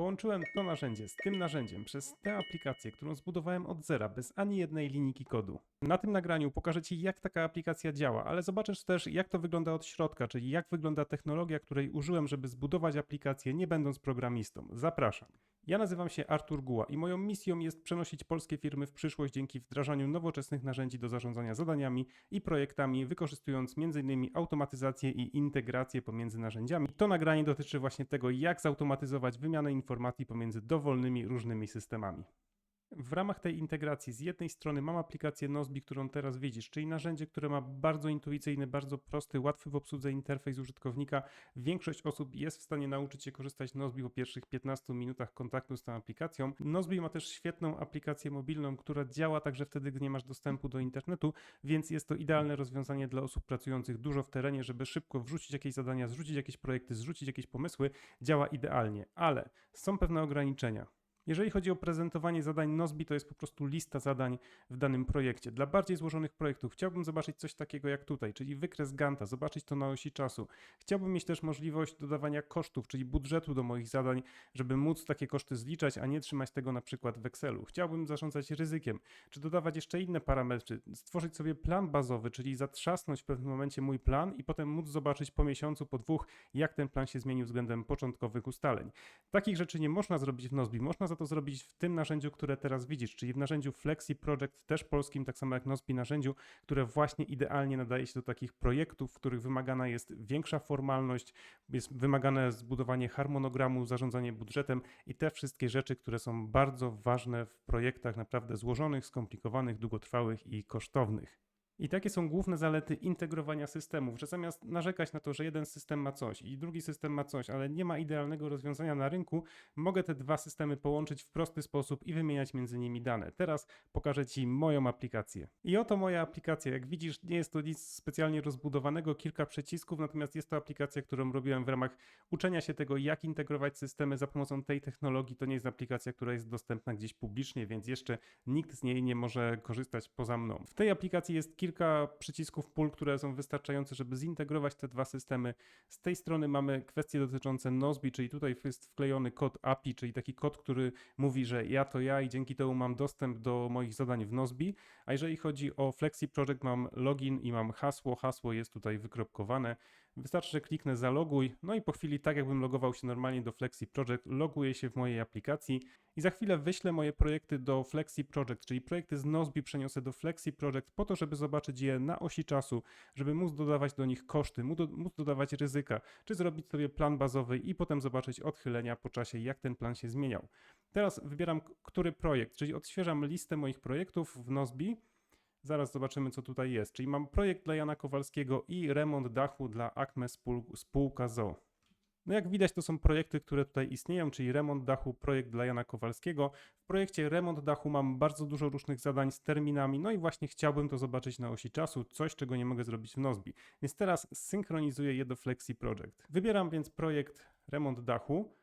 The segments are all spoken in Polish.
Połączyłem to narzędzie z tym narzędziem przez tę aplikację, którą zbudowałem od zera, bez ani jednej linijki kodu. Na tym nagraniu pokażę Ci, jak taka aplikacja działa, ale zobaczysz też, jak to wygląda od środka, czyli jak wygląda technologia, której użyłem, żeby zbudować aplikację, nie będąc programistą. Zapraszam. Ja nazywam się Artur Guła i moją misją jest przenosić polskie firmy w przyszłość dzięki wdrażaniu nowoczesnych narzędzi do zarządzania zadaniami i projektami, wykorzystując m.in. automatyzację i integrację pomiędzy narzędziami. To nagranie dotyczy właśnie tego, jak zautomatyzować wymianę informacji pomiędzy dowolnymi różnymi systemami. W ramach tej integracji z jednej strony mam aplikację Nozbi, którą teraz widzisz, czyli narzędzie, które ma bardzo intuicyjny, bardzo prosty, łatwy w obsłudze interfejs użytkownika. Większość osób jest w stanie nauczyć się korzystać z Nozbi po pierwszych 15 minutach kontaktu z tą aplikacją. Nozbi ma też świetną aplikację mobilną, która działa także wtedy, gdy nie masz dostępu do internetu, więc jest to idealne rozwiązanie dla osób pracujących dużo w terenie, żeby szybko wrzucić jakieś zadania, zrzucić jakieś projekty, zrzucić jakieś pomysły. Działa idealnie, ale są pewne ograniczenia. Jeżeli chodzi o prezentowanie zadań Nozbi, to jest po prostu lista zadań w danym projekcie. Dla bardziej złożonych projektów chciałbym zobaczyć coś takiego jak tutaj, czyli wykres Ganta, zobaczyć to na osi czasu. Chciałbym mieć też możliwość dodawania kosztów, czyli budżetu do moich zadań, żeby móc takie koszty zliczać, a nie trzymać tego na przykład w Excelu. Chciałbym zarządzać ryzykiem, czy dodawać jeszcze inne parametry, stworzyć sobie plan bazowy, czyli zatrzasnąć w pewnym momencie mój plan i potem móc zobaczyć po miesiącu, po dwóch, jak ten plan się zmienił względem początkowych ustaleń. Takich rzeczy nie można zrobić w Nozbi, można za to zrobić w tym narzędziu, które teraz widzisz, czyli w narzędziu Flexi Project, też polskim, tak samo jak Nozbi narzędziu, które właśnie idealnie nadaje się do takich projektów, w których wymagana jest większa formalność, jest wymagane zbudowanie harmonogramu, zarządzanie budżetem i te wszystkie rzeczy, które są bardzo ważne w projektach naprawdę złożonych, skomplikowanych, długotrwałych i kosztownych. I takie są główne zalety integrowania systemów, że zamiast narzekać na to, że jeden system ma coś i drugi system ma coś, ale nie ma idealnego rozwiązania na rynku, mogę te dwa systemy połączyć w prosty sposób i wymieniać między nimi dane. Teraz pokażę Ci moją aplikację. I oto moja aplikacja. Jak widzisz, nie jest to nic specjalnie rozbudowanego, kilka przycisków, natomiast jest to aplikacja, którą robiłem w ramach uczenia się tego, jak integrować systemy za pomocą tej technologii. To nie jest aplikacja, która jest dostępna gdzieś publicznie, więc jeszcze nikt z niej nie może korzystać poza mną. W tej aplikacji jest kilka kilka przycisków pól, które są wystarczające, żeby zintegrować te dwa systemy. Z tej strony mamy kwestie dotyczące Nozbi, czyli tutaj jest wklejony kod API, czyli taki kod, który mówi, że ja to ja i dzięki temu mam dostęp do moich zadań w Nozbi. A jeżeli chodzi o Flexi Project, mam login i mam hasło. Hasło jest tutaj wykropkowane. Wystarczy, że kliknę zaloguj, no i po chwili, tak jakbym logował się normalnie do Flexi Project, loguję się w mojej aplikacji i za chwilę wyślę moje projekty do Flexi Project, czyli projekty z Nozbi przeniosę do Flexi Project po to, żeby zobaczyć je na osi czasu, żeby móc dodawać do nich koszty, móc dodawać ryzyka, czy zrobić sobie plan bazowy i potem zobaczyć odchylenia po czasie, jak ten plan się zmieniał. Teraz wybieram który projekt, czyli odświeżam listę moich projektów w Nozbi Zaraz zobaczymy, co tutaj jest. Czyli mam projekt dla Jana Kowalskiego i remont dachu dla Acme Spółka ZO. No jak widać, to są projekty, które tutaj istnieją, czyli remont dachu, projekt dla Jana Kowalskiego. W projekcie remont dachu mam bardzo dużo różnych zadań z terminami, no i właśnie chciałbym to zobaczyć na osi czasu, coś czego nie mogę zrobić w Nozbi. Więc teraz synchronizuję je do Flexi Project. Wybieram więc projekt remont dachu.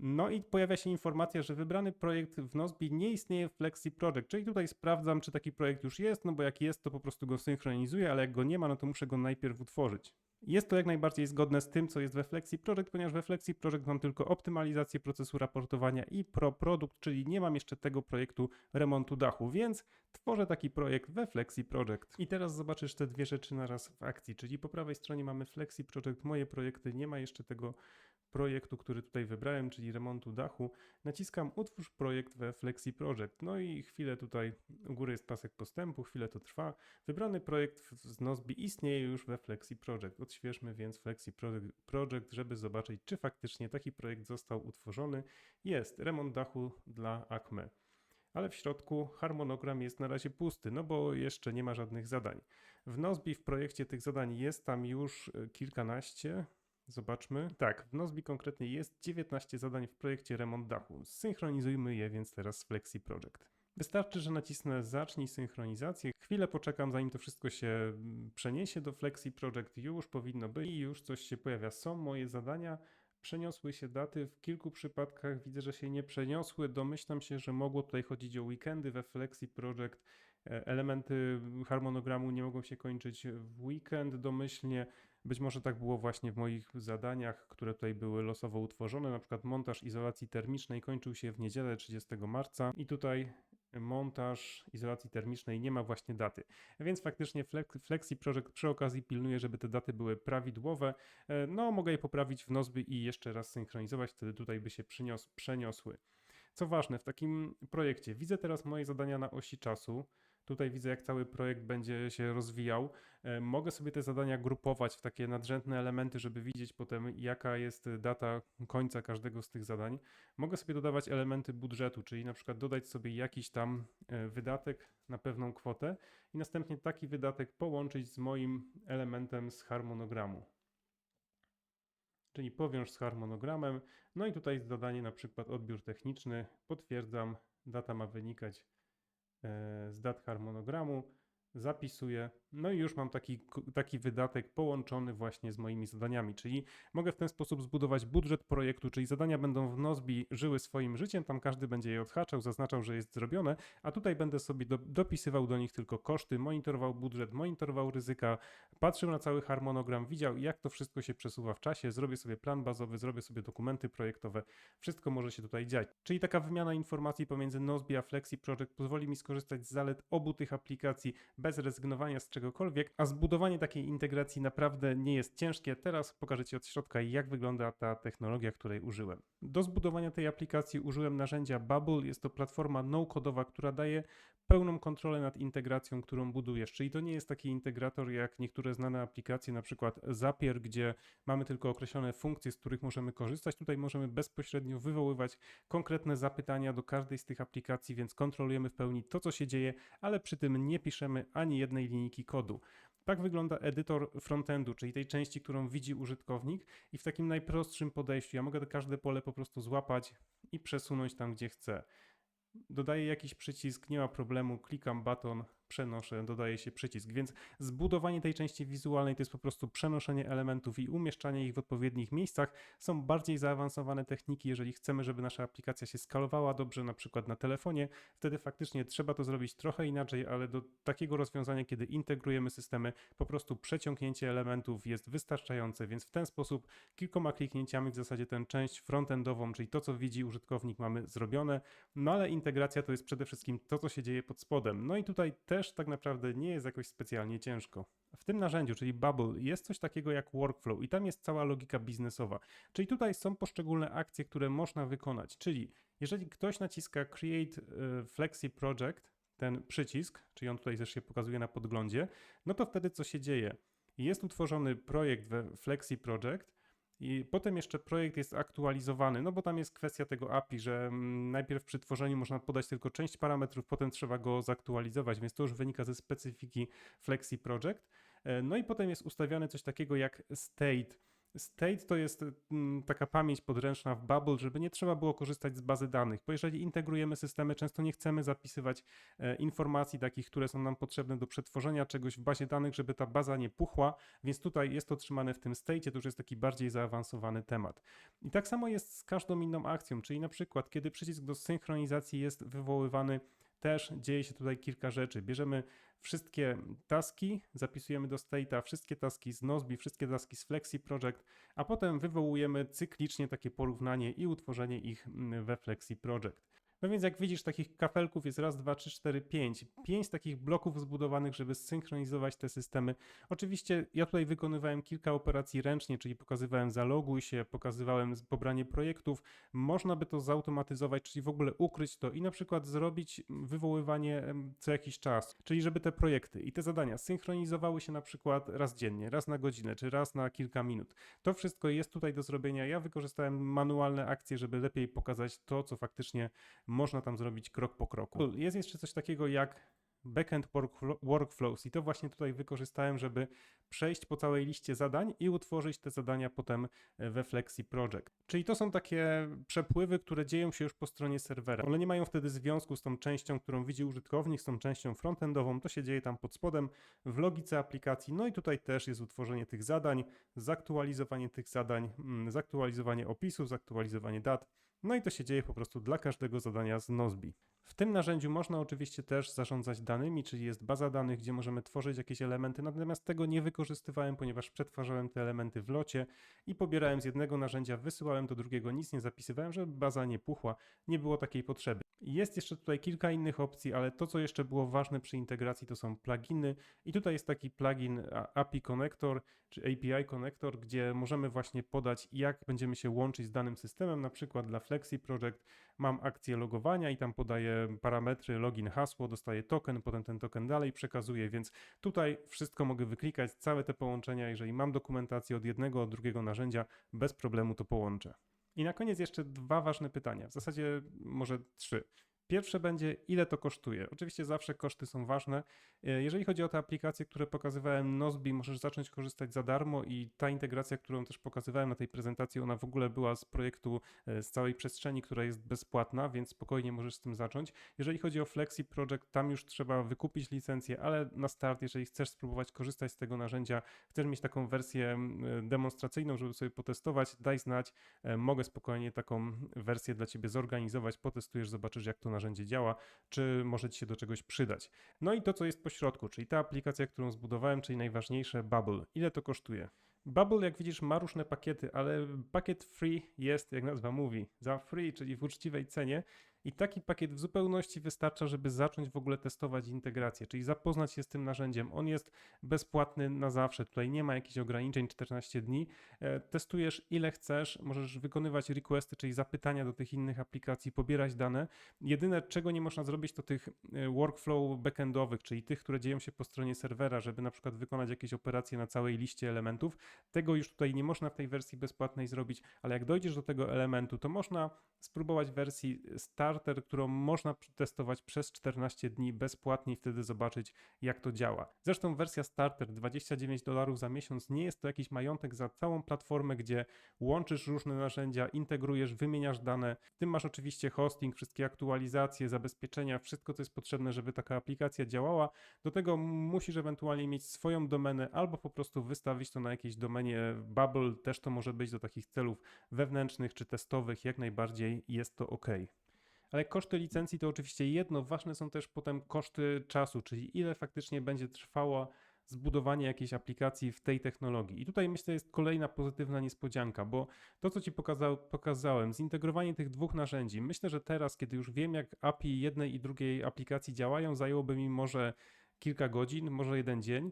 No i pojawia się informacja, że wybrany projekt w Nozbi nie istnieje w Flexi Project, czyli tutaj sprawdzam, czy taki projekt już jest, no bo jak jest, to po prostu go synchronizuję, ale jak go nie ma, no to muszę go najpierw utworzyć. Jest to jak najbardziej zgodne z tym, co jest we Flexi Project, ponieważ we Flexi Project mam tylko optymalizację procesu raportowania i pro produkt, czyli nie mam jeszcze tego projektu remontu dachu, więc tworzę taki projekt we Flexi Project. I teraz zobaczysz te dwie rzeczy naraz w akcji, czyli po prawej stronie mamy Flexi Project, moje projekty, nie ma jeszcze tego projektu, który tutaj wybrałem, czyli remontu dachu. Naciskam utwórz projekt we Flexi Project. No i chwilę tutaj u góry jest pasek postępu, chwilę to trwa. Wybrany projekt z Nozbi istnieje już we Flexi Project. Odświeżmy więc Flexi Project, żeby zobaczyć, czy faktycznie taki projekt został utworzony. Jest remont dachu dla Acme. Ale w środku harmonogram jest na razie pusty, no bo jeszcze nie ma żadnych zadań. W Nozbi w projekcie tych zadań jest tam już e, kilkanaście, Zobaczmy. Tak, w Nozbi konkretnie jest 19 zadań w projekcie remont dachu. Zsynchronizujmy je więc teraz z Flexi Project. Wystarczy, że nacisnę zacznij synchronizację. Chwilę poczekam, zanim to wszystko się mm, przeniesie do Flexi Project. Już powinno być i już coś się pojawia. Są moje zadania. Przeniosły się daty. W kilku przypadkach widzę, że się nie przeniosły. Domyślam się, że mogło tutaj chodzić o weekendy we Flexi Project. E, elementy harmonogramu nie mogą się kończyć w weekend domyślnie. Być może tak było właśnie w moich zadaniach, które tutaj były losowo utworzone. Na przykład montaż izolacji termicznej kończył się w niedzielę 30 marca i tutaj montaż izolacji termicznej nie ma właśnie daty. Więc faktycznie Flex- Flexi Project przy okazji pilnuje, żeby te daty były prawidłowe. E, No, mogę je poprawić w Nozby i jeszcze raz synchronizować, wtedy tutaj by się przeniosły. Co ważne, w takim projekcie widzę teraz moje zadania na osi czasu. Tutaj widzę, jak cały projekt będzie się rozwijał. E, Mogę sobie te zadania grupować w takie nadrzędne elementy, żeby widzieć potem, jaka jest data końca każdego z tych zadań. Mogę sobie dodawać elementy budżetu, czyli na przykład dodać sobie jakiś tam e, wydatek na pewną kwotę i następnie taki wydatek połączyć z moim elementem z harmonogramu. Czyli powiąż z harmonogramem. No i tutaj zadanie na przykład odbiór techniczny. Potwierdzam, data ma wynikać z dat harmonogramu. Zapisuję, no i już mam taki, taki wydatek połączony właśnie z moimi zadaniami, czyli mogę w ten sposób zbudować budżet projektu, czyli zadania będą w Nozbi żyły swoim życiem, tam każdy będzie je odhaczał, zaznaczał, że jest zrobione, a tutaj będę sobie do, dopisywał do nich tylko koszty, monitorował budżet, monitorował ryzyka, patrzył na cały harmonogram, widział jak to wszystko się przesuwa w czasie, zrobię sobie plan bazowy, zrobię sobie dokumenty projektowe, wszystko może się tutaj dziać. Czyli taka wymiana informacji pomiędzy Nozbi a Flexi Project pozwoli mi skorzystać z zalet obu tych aplikacji bez rezygnowania z czegokolwiek, a zbudowanie takiej integracji naprawdę nie jest ciężkie. Teraz pokażę Ci od środka, jak wygląda ta technologia, której użyłem. Do zbudowania tej aplikacji użyłem narzędzia Bubble. Jest to platforma no-codowa, która daje pełną kontrolę nad integracją, którą budujesz. Czyli to nie jest taki integrator jak niektóre znane aplikacje, na przykład Zapier, gdzie mamy tylko określone funkcje, z których możemy korzystać. Tutaj możemy bezpośrednio wywoływać konkretne zapytania do każdej z tych aplikacji, więc kontrolujemy w pełni to, co się dzieje, ale przy tym nie piszemy ani jednej linijki kodu. Tak wygląda edytor frontendu, czyli tej części, którą widzi użytkownik i w takim najprostszym podejściu ja mogę każde pole po prostu złapać i przesunąć tam, gdzie chcę. Dodaję jakiś przycisk, nie ma problemu, klikam baton, przenoszę, dodaje się przycisk, więc zbudowanie tej części wizualnej to jest po prostu przenoszenie elementów i umieszczanie ich w odpowiednich miejscach. Są bardziej zaawansowane techniki, jeżeli chcemy, żeby nasza aplikacja się skalowała dobrze, na przykład na telefonie, wtedy faktycznie trzeba to zrobić trochę inaczej, ale do takiego rozwiązania, kiedy integrujemy systemy, po prostu przeciągnięcie elementów jest wystarczające, więc w ten sposób kilkoma kliknięciami w zasadzie tę część frontendową, czyli to, co widzi użytkownik, mamy zrobione, no ale integracja to jest przede wszystkim to, co się dzieje pod spodem. No i tutaj też tak naprawdę nie jest jakoś specjalnie ciężko. W tym narzędziu, czyli Bubble, jest coś takiego jak workflow i tam jest cała logika biznesowa. Czyli tutaj są poszczególne akcje, które można wykonać. Czyli jeżeli ktoś naciska Create e, Flexi Project, ten przycisk, czyli on tutaj też się pokazuje na podglądzie, no to wtedy co się dzieje? Jest utworzony projekt we Flexi Project, i potem jeszcze projekt jest aktualizowany, no bo tam jest kwestia tego API, że mm, najpierw przy tworzeniu można podać tylko część parametrów, potem trzeba go zaktualizować, więc to już wynika ze specyfiki Flexi Project. E, No i potem jest ustawiane coś takiego jak state. State to jest mm, taka pamięć podręczna w Bubble, żeby nie trzeba było korzystać z bazy danych, bo jeżeli integrujemy systemy, często nie chcemy zapisywać e, informacji takich, które są nam potrzebne do przetworzenia czegoś w bazie danych, żeby ta baza nie puchła, więc tutaj jest to trzymane w tym state, to już jest taki bardziej zaawansowany temat. I tak samo jest z każdą inną akcją, czyli na przykład, kiedy przycisk do synchronizacji jest wywoływany, też dzieje się tutaj kilka rzeczy. Bierzemy wszystkie taski, zapisujemy do state'a wszystkie taski z Nozbi, wszystkie taski z Flexi Project, a potem wywołujemy cyklicznie takie porównanie i utworzenie ich mm, we Flexi Project. No więc jak widzisz, takich kafelków jest raz, dwa, trzy, cztery, pięć. Pięć takich bloków zbudowanych, żeby zsynchronizować te systemy. Oczywiście ja tutaj wykonywałem kilka operacji ręcznie, czyli pokazywałem zaloguj się, pokazywałem pobranie projektów. Można by to zautomatyzować, czyli w ogóle ukryć to i na przykład zrobić wywoływanie co jakiś czas. Czyli żeby te projekty i te zadania synchronizowały się na przykład raz dziennie, raz na godzinę, czy raz na kilka minut. To wszystko jest tutaj do zrobienia. Ja wykorzystałem manualne akcje, żeby lepiej pokazać to, co faktycznie można tam zrobić krok po kroku. Jest jeszcze coś takiego jak backend workflo- workflows i to właśnie tutaj wykorzystałem, żeby przejść po całej liście zadań i utworzyć te zadania potem e, we Flexi Project. Czyli to są takie przepływy, które dzieją się już po stronie serwera. One nie mają wtedy związku z tą częścią, którą widzi użytkownik, z tą częścią frontendową. To się dzieje tam pod spodem w logice aplikacji. No i tutaj też jest utworzenie tych zadań, zaktualizowanie tych zadań, mm, zaktualizowanie opisów, zaktualizowanie dat. No i to się dzieje po prostu dla każdego zadania z Nozbi. W tym narzędziu można oczywiście też zarządzać danymi, czyli jest baza danych, gdzie możemy tworzyć jakieś elementy, natomiast tego nie wykorzystywałem, ponieważ przetwarzałem te elementy w locie i pobierałem z jednego narzędzia, wysyłałem do drugiego, nic nie zapisywałem, żeby baza nie puchła, nie było takiej potrzeby. Jest jeszcze tutaj kilka innych opcji, ale to, co jeszcze było ważne przy integracji, to są pluginy. I tutaj jest taki plugin API Connector, czy API Connector, gdzie możemy właśnie podać, jak będziemy się łączyć z danym systemem. Na przykład dla Flexi Project mam akcję logowania i tam podaję parametry login, hasło, dostaję token, potem ten token dalej przekazuję, więc tutaj wszystko mogę wyklikać, całe te połączenia. Jeżeli mam dokumentację od jednego, od drugiego narzędzia, bez problemu to połączę. I na koniec jeszcze dwa ważne pytania, w zasadzie może trzy. Pierwsze będzie, ile to kosztuje. Oczywiście zawsze koszty są ważne. E, jeżeli chodzi o te aplikacje, które pokazywałem, Nozbi możesz zacząć korzystać za darmo i ta integracja, którą też pokazywałem na tej prezentacji, ona w ogóle była z projektu, e, z całej przestrzeni, która jest bezpłatna, więc spokojnie możesz z tym zacząć. Jeżeli chodzi o Flexi Project, tam już trzeba wykupić licencję, ale na start, jeżeli chcesz spróbować korzystać z tego narzędzia, chcesz mieć taką wersję e, demonstracyjną, żeby sobie potestować, daj znać. Mogę spokojnie taką wersję dla Ciebie zorganizować, potestujesz, zobaczysz jak to narzędzie działa, czy może Ci się do czegoś przydać. No i to, co jest po środku, czyli ta aplikacja, którą zbudowałem, czyli najważniejsze Bubble. Ile to kosztuje? Bubble, jak widzisz, ma różne pakiety, ale pakiet free jest, jak nazwa mówi, za free, czyli w uczciwej cenie. I taki pakiet w zupełności wystarcza, żeby zacząć w ogóle testować integrację, czyli zapoznać się z tym narzędziem. On jest bezpłatny na zawsze, tutaj nie ma jakichś ograniczeń 14 dni. E, testujesz ile chcesz, możesz wykonywać requesty, czyli zapytania do tych innych aplikacji, pobierać dane. Jedyne, czego nie można zrobić, to tych e, workflow backendowych, czyli tych, które dzieją się po stronie serwera, żeby na przykład wykonać jakieś operacje na całej liście elementów. Tego już tutaj nie można w tej wersji bezpłatnej zrobić, ale jak dojdziesz do tego elementu, to można spróbować wersji starter, którą można przetestować przez 14 dni bezpłatnie i wtedy zobaczyć, jak to działa. Zresztą wersja starter 29 dolarów za miesiąc nie jest to jakiś majątek za całą platformę, gdzie łączysz różne narzędzia, integrujesz, wymieniasz dane. W tym masz oczywiście hosting, wszystkie aktualizacje, zabezpieczenia, wszystko co jest potrzebne, żeby taka aplikacja działała. Do tego musisz ewentualnie mieć swoją domenę albo po prostu wystawić to na jakiejś domenie Bubble, też to może być do takich celów wewnętrznych czy testowych, jak najbardziej jest to ok. Ale koszty licencji to oczywiście jedno, ważne są też potem koszty czasu, czyli ile faktycznie będzie trwało zbudowanie jakiejś aplikacji w tej technologii. I tutaj myślę jest kolejna pozytywna niespodzianka, bo to, co Ci pokazał, pokazałem, zintegrowanie tych dwóch narzędzi, myślę, że teraz, kiedy już wiem, jak API jednej i drugiej aplikacji działają, zajęłoby mi może kilka godzin, może jeden dzień.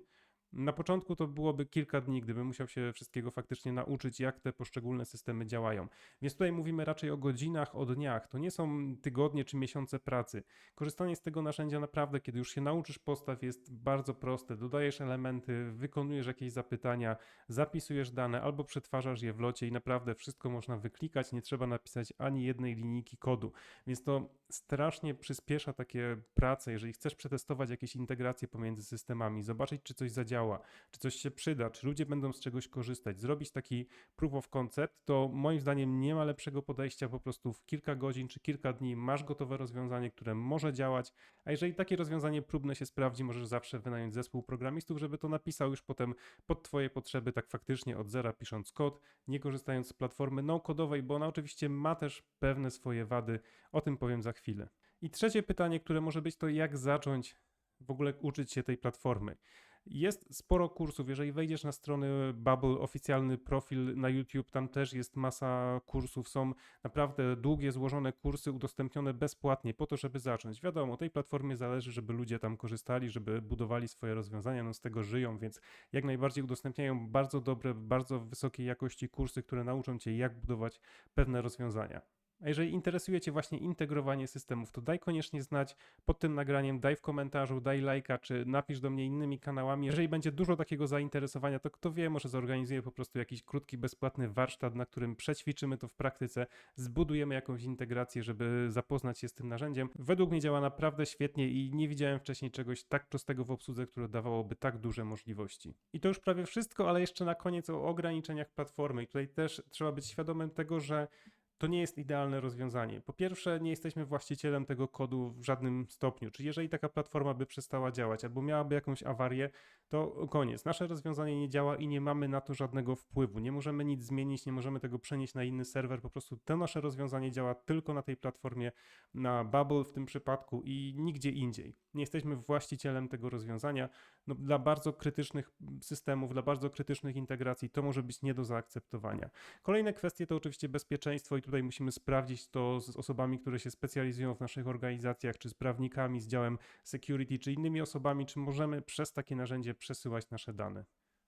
Na początku to byłoby kilka dni, gdybym musiał się wszystkiego faktycznie nauczyć, jak te poszczególne systemy działają. Więc tutaj mówimy raczej o godzinach, o dniach. To nie są tygodnie czy miesiące pracy. Korzystanie z tego narzędzia naprawdę, kiedy już się nauczysz postaw, jest bardzo proste. Dodajesz elementy, wykonujesz jakieś zapytania, zapisujesz dane albo przetwarzasz je w locie i naprawdę wszystko można wyklikać. Nie trzeba napisać ani jednej linijki kodu. Więc to strasznie przyspiesza takie prace, jeżeli chcesz przetestować jakieś integracje pomiędzy systemami, zobaczyć, czy coś zadziała, czy coś się przyda, czy ludzie będą z czegoś korzystać, zrobić taki proof of concept, to moim zdaniem nie ma lepszego podejścia, po prostu w kilka godzin czy kilka dni masz gotowe rozwiązanie, które może działać, a jeżeli takie rozwiązanie próbne się sprawdzi, możesz zawsze wynająć zespół programistów, żeby to napisał już potem pod twoje potrzeby, tak faktycznie od zera pisząc kod, nie korzystając z platformy no-kodowej, bo ona oczywiście ma też pewne swoje wady, o tym powiem za chwilę. I trzecie pytanie, które może być, to jak zacząć w ogóle uczyć się tej platformy. Jest sporo kursów. Jeżeli wejdziesz na strony Bubble, oficjalny profil na YouTube, tam też jest masa kursów. Są naprawdę długie, złożone kursy udostępnione bezpłatnie po to, żeby zacząć. Wiadomo, tej platformie zależy, żeby ludzie tam korzystali, żeby budowali swoje rozwiązania, no z tego żyją, więc jak najbardziej udostępniają bardzo dobre, bardzo wysokiej jakości kursy, które nauczą cię, jak budować pewne rozwiązania. A jeżeli interesuje Cię właśnie integrowanie systemów, to daj koniecznie znać pod tym nagraniem, daj w komentarzu, daj lajka, czy napisz do mnie innymi kanałami. Jeżeli będzie dużo takiego zainteresowania, to kto wie, może zorganizuję po prostu jakiś krótki, bezpłatny warsztat, na którym przećwiczymy to w praktyce, zbudujemy jakąś integrację, żeby zapoznać się z tym narzędziem. Według mnie działa naprawdę świetnie i nie widziałem wcześniej czegoś tak prostego w obsłudze, które dawałoby tak duże możliwości. I to już prawie wszystko, ale jeszcze na koniec o ograniczeniach platformy. I tutaj też trzeba być świadomym tego, że to nie jest idealne rozwiązanie. Po pierwsze, nie jesteśmy właścicielem tego kodu w żadnym stopniu. Czyli jeżeli taka platforma by przestała działać albo miałaby jakąś awarię, to koniec. Nasze rozwiązanie nie działa i nie mamy na to żadnego wpływu. Nie możemy nic zmienić, nie możemy tego przenieść na inny serwer. Po prostu to nasze rozwiązanie działa tylko na tej platformie, na Bubble w tym przypadku i nigdzie indziej. Nie jesteśmy właścicielem tego rozwiązania. No, dla bardzo krytycznych systemów, dla bardzo krytycznych integracji to może być nie do zaakceptowania. Kolejne kwestie to oczywiście bezpieczeństwo i tutaj musimy sprawdzić to z osobami, które się specjalizują w naszych organizacjach, czy z prawnikami, z działem security, czy innymi osobami, czy możemy przez takie narzędzie przesyłać nasze dane.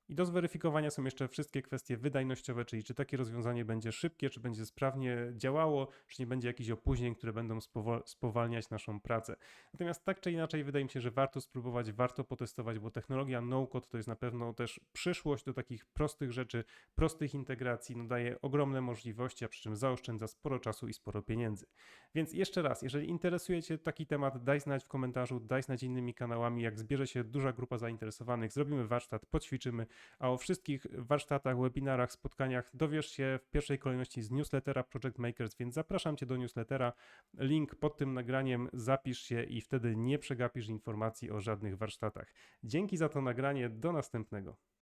I do zweryfikowania są jeszcze wszystkie kwestie wydajnościowe, czyli czy takie rozwiązanie będzie szybkie, czy będzie sprawnie działało, czy nie będzie jakichś opóźnień, które będą spowalniać naszą pracę. Natomiast tak czy inaczej, wydaje mi się, że warto spróbować, warto potestować, bo technologia no-code to jest na pewno też przyszłość do takich prostych rzeczy, prostych integracji, no daje ogromne możliwości, a przy czym zaoszczędza sporo czasu i sporo pieniędzy. Więc jeszcze raz, jeżeli interesuje Cię taki temat, daj znać w komentarzu, daj znać innymi kanałami, jak zbierze się duża grupa zainteresowanych, zrobimy warsztat, poćwiczymy, a o wszystkich warsztatach, webinarach, spotkaniach dowiesz się w pierwszej kolejności z newslettera Project Makers, więc zapraszam Cię do newslettera. Link pod tym nagraniem, zapisz się i wtedy nie przegapisz informacji o żadnych warsztatach. Dzięki za to nagranie, do następnego.